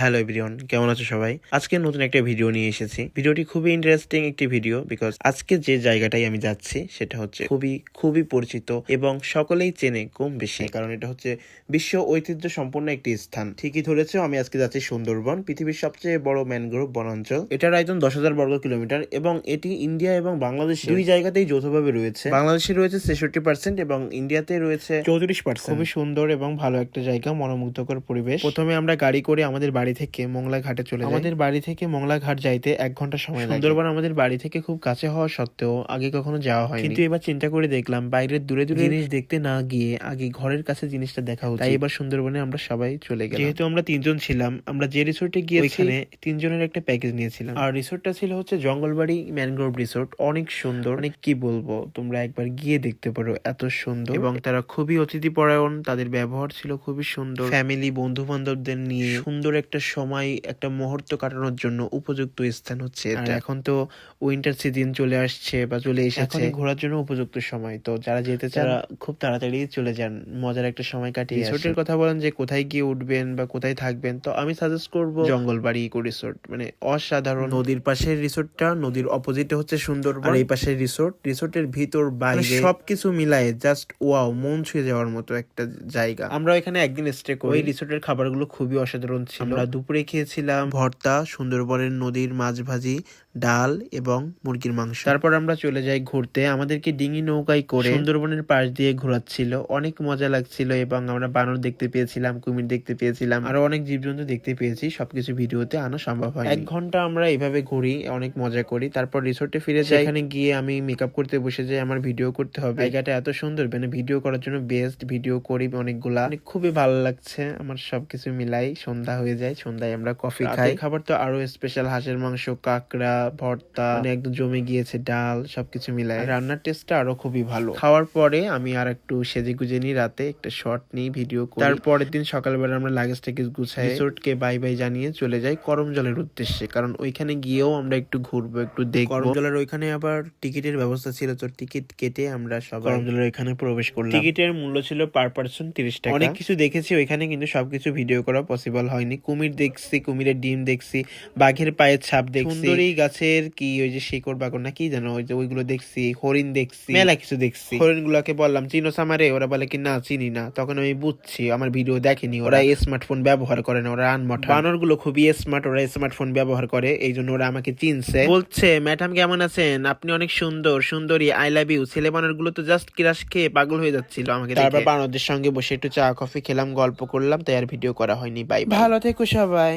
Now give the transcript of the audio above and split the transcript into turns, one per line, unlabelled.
Hello everyone কেমন আছো সবাই? আজকে নতুন একটা ভিডিও নিয়ে এসেছি। ভিডিওটি খুবই ইন্টারেস্টিং একটি ভিডিও বিকজ আজকে যে জায়গাটাই আমি যাচ্ছি সেটা হচ্ছে খুবই খুবই পরিচিত এবং সকলেই চেনে কম বেশি। কারণ এটা হচ্ছে বিশ্ব ঐতিহ্য সম্পন্ন একটি স্থান। ঠিকই ধরেছো আমি আজকে যাচ্ছি সুন্দরবন পৃথিবীর সবচেয়ে বড় ম্যানগ্রোভ বনাঞ্চল। এটার আয়তন দশ হাজার বর্গ কিলোমিটার এবং এটি ইন্ডিয়া এবং বাংলাদেশ দুই জায়গাতেই যৌথভাবে রয়েছে। বাংলাদেশে রয়েছে ছেষট্টি পার্সেন্ট এবং ইন্ডিয়াতে রয়েছে চৌত্রিশ পার্সেন্ট খুবই সুন্দর এবং ভালো একটা জায়গা মনোমুগ্ধকর পরিবেশ। প্রথমে আমরা গাড়ি করে আমাদের বাড়ি থেকে মোংলা ঘাটে চলে যাই আমাদের বাড়ি থেকে মোংলা ঘাট যাইতে এক ঘণ্টা সময় লাগে। সুন্দরবন আমাদের বাড়ি থেকে খুব কাছে হওয়া সত্ত্বেও আগে কখনো যাওয়া হয় কিন্তু এবার চিন্তা করে দেখলাম বাইরের দূরে দূরে জিনিস দেখতে না গিয়ে আগে ঘরের কাছে জিনিসটা দেখা উচিত। তাই এবার সুন্দরবনে আমরা সবাই চলে গেলাম। যেহেতু আমরা তিনজন ছিলাম আমরা যে রিসোর্টে গিয়ে ওইখানে তিনজনের একটা প্যাকেজ নিয়েছিলাম। আর রিসোর্টটা ছিল হচ্ছে জঙ্গলবাড়ি ম্যানগ্রোভ রিসোর্ট। অনেক সুন্দর। অনেক কি বলব তোমরা একবার গিয়ে দেখতে পারো এত সুন্দর। এবং তারা খুবই অতিথি পরায়ণ তাদের ব্যবহার ছিল খুবই সুন্দর। ফ্যামিলি বন্ধু বান্ধবদের নিয়ে সুন্দর একটা সময় একটা মুহূর্ত কাটানোর জন্য উপযুক্ত স্থান হচ্ছে এটা। এখন তো উইন্টার সিজন চলে আসছে বা চলে এসেছে। ঘোরার জন্য উপযুক্ত সময়। তো যারা যেতে চান খুব তাড়াতাড়ি চলে যান মজার একটা সময় কাটিয়ে রিসোর্টের কথা বলেন যে কোথায় গিয়ে উঠবেন বা কোথায় থাকবেন তো আমি সাজেস্ট করব জঙ্গলবাড়ি ইকো রিসোর্ট মানে অসাধারণ। নদীর পাশের রিসোর্টটা নদীর অপোজিটে হচ্ছে সুন্দরবন। আর এই পাশের রিসোর্ট রিসোর্টের ভিতর বাইরে। সবকিছু মিলায়ে জাস্ট ওয়াও মন ছুঁয়ে যাওয়ার মতো একটা জায়গা। আমরা এখানে একদিন স্টে করি। ওই রিসোর্টের খাবারগুলো খুবই অসাধারণ ছিল। আমরা দুপুরে খেয়েছিলাম ভর্তা সুন্দরবনের নদীর মাছ ভাজি। ডাল এবং মুরগির মাংস। তারপর আমরা চলে যাই ঘুরতে। আমাদেরকে ডিঙি নৌকায় করে সুন্দরবনের পাশ দিয়ে ঘোরাচ্ছিল। অনেক মজা লাগছিল এবং আমরা বানর দেখতে পেয়েছিলাম কুমির দেখতে পেয়েছিলাম আরও অনেক জীবজন্তু দেখতে পেয়েছি। সবকিছু ভিডিওতে আনা সম্ভব হয় এক ঘণ্টা আমরা এভাবে ঘুরি অনেক মজা করি। তারপর রিসোর্টে ফিরে যাই। এখানে গিয়ে আমি মেকআপ করতে বসে যাই আমার ভিডিও করতে হবে। জায়গাটা এত সুন্দর মানে ভিডিও করার জন্য বেস্ট ভিডিও করি অনেকগুলা। মানে খুবই ভালো লাগছে আমার সবকিছু মিলাই সন্ধ্যা হয়ে যায় সন্ধ্যায় আমরা কফি খাই। খাবার তো আরও স্পেশাল হাঁসের মাংস কাঁকড়া ভর্তা মানে একদম জমে গিয়েছে ডাল সবকিছু মিলাই রান্নার টেস্টটা আরও খুবই ভালো। খাওয়ার পরে আমি আর একটু সেজে গুজে নিই রাতে একটা শর্ট নিই ভিডিও করি। তারপরের দিন সকালবেলা আমরা লাগেজ টাগেজ গুছাই। রিসোর্টকে বাই বাই জানিয়ে চলে যাই করম জলের উদ্দেশ্যে। কারণ ওইখানে গিয়েও আমরা একটু ঘুরবো একটু দেখব। করম জলের ওইখানে আবার টিকিটের ব্যবস্থা ছিল তো টিকিট কেটে আমরা সব করম জলের ওইখানে প্রবেশ করলাম। টিকিটের মূল্য ছিল পার পার্সন তিরিশ টাকা। অনেক কিছু দেখেছি ওইখানে কিন্তু সবকিছু ভিডিও করা পসিবল হয়নি। কুমির দেখছি কুমিরের ডিম দেখছি বাঘের পায়ের ছাপ দেখছি। সুন্দরী গাছের কি ওই যে শিকড় বাকড় না কি জানো ওই যে ওইগুলো দেখছি হরিণ দেখছি মেলা কিছু দেখছি। হরিণ গুলাকে বললাম চিনো সামারে? ওরা বলে কি না চিনি না। তখন আমি বুঝছি আমার ভিডিও দেখেনি ওরা স্মার্টফোন ব্যবহার করে না ওরা আনমঠা বানরগুলো খুবই স্মার্ট ওরা স্মার্টফোন ব্যবহার করে এই জন্য ওরা আমাকে চিনছে। বলছে ম্যাডাম কেমন আছেন? আপনি অনেক সুন্দর সুন্দরী আই লাভ ইউ ছেলে বানরগুলো তো জাস্ট কিরাস খেয়ে পাগল হয়ে যাচ্ছিল আমাকে তারপর বানরদের সঙ্গে বসে একটু চা কফি খেলাম গল্প করলাম তাই আর ভিডিও করা হয়নি বাই ভালো থেকো সবাই।